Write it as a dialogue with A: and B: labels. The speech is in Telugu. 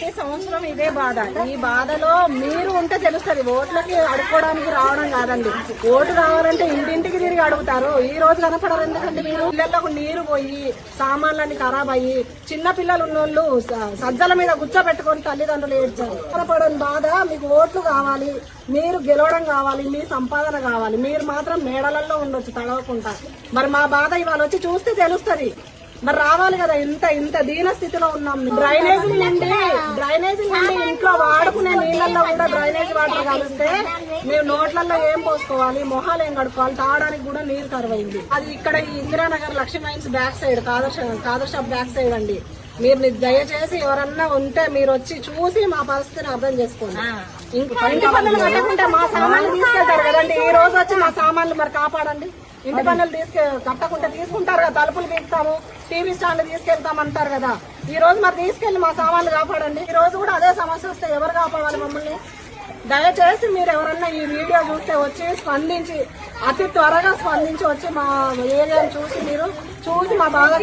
A: ప్రతి సంవత్సరం ఇదే బాధ. ఈ బాధలో మీరు ఉంటే తెలుస్తుంది. ఓట్లకి అడుక్కోవడానికి రావడం కాదండి. ఓటు రావాలంటే ఇంటింటికి తిరిగి అడుగుతారు. ఈ రోజు కనపడరు ఎందుకంటే మీరు? పిల్లలకు నీరు పోయి సామాన్లన్నీ ఖరాబ్ అయ్యి చిన్న పిల్లలు ఉన్నోళ్ళు సజ్జల మీద కూర్చోబెట్టుకొని తల్లిదండ్రులు ఏడ్చారు. కనపడని బాధ మీకు ఓట్లు కావాలి మీరు గెలవడం కావాలి మీ సంపాదన కావాలి. మీరు మాత్రం మేడలలో ఉండొచ్చు తడవకుండా. మరి మా బాధ ఇవాళ వచ్చి చూస్తే తెలుస్తుంది. మరి రావాలి కదా ఇంత ఇంత దీన స్థితిలో ఉన్నాం. డ్రైనేజ్ నుండి డ్రైనేజ్ నుండి ఇంట్లో వాడుకునే నీళ్ళల్లో కూడా డ్రైనేజ్ వాటర్ కలిస్తే మేము నోట్లలో ఏం పోసుకోవాలి? మొహాలు ఏం కడుక్కోవాలి? తాగడానికి కూడా నీరు కరువైంది. అది ఇక్కడ ఈ Indiranagar Lakshmi mines back side Kadar Shah- Kadar shop back side అండి. మీరు దయచేసి ఎవరన్నా ఉంటే మీరు వచ్చి చూసి మా పరిస్థితిని అర్థం చేసుకోండి. ఇంకా ఇంటి పనులు కట్టకుంటే మా సామాన్లు తీసుకెళ్తారు కదండి. ఈ రోజు వచ్చి మా సామాన్లు మరి కాపాడండి. ఇంటి పనులు తీసుకె కట్టకుంటే తీసుకుంటారు కదా తలుపులు తీస్తాము టీవీ స్టాండ్ తీసుకెళ్తాం అంటారు కదా. ఈ రోజు మరి తీసుకెళ్ళి మా సామాన్లు కాపాడండి. ఈ రోజు కూడా అదే సమస్య వస్తే ఎవరు కాపాడాలి మమ్మల్ని? దయచేసి మీరు ఎవరన్నా ఈ వీడియో చూస్తే వచ్చి స్పందించి అతి త్వరగా స్పందించి వచ్చి మా ఏరియాను చూసి మీరు చూసి మా బాగా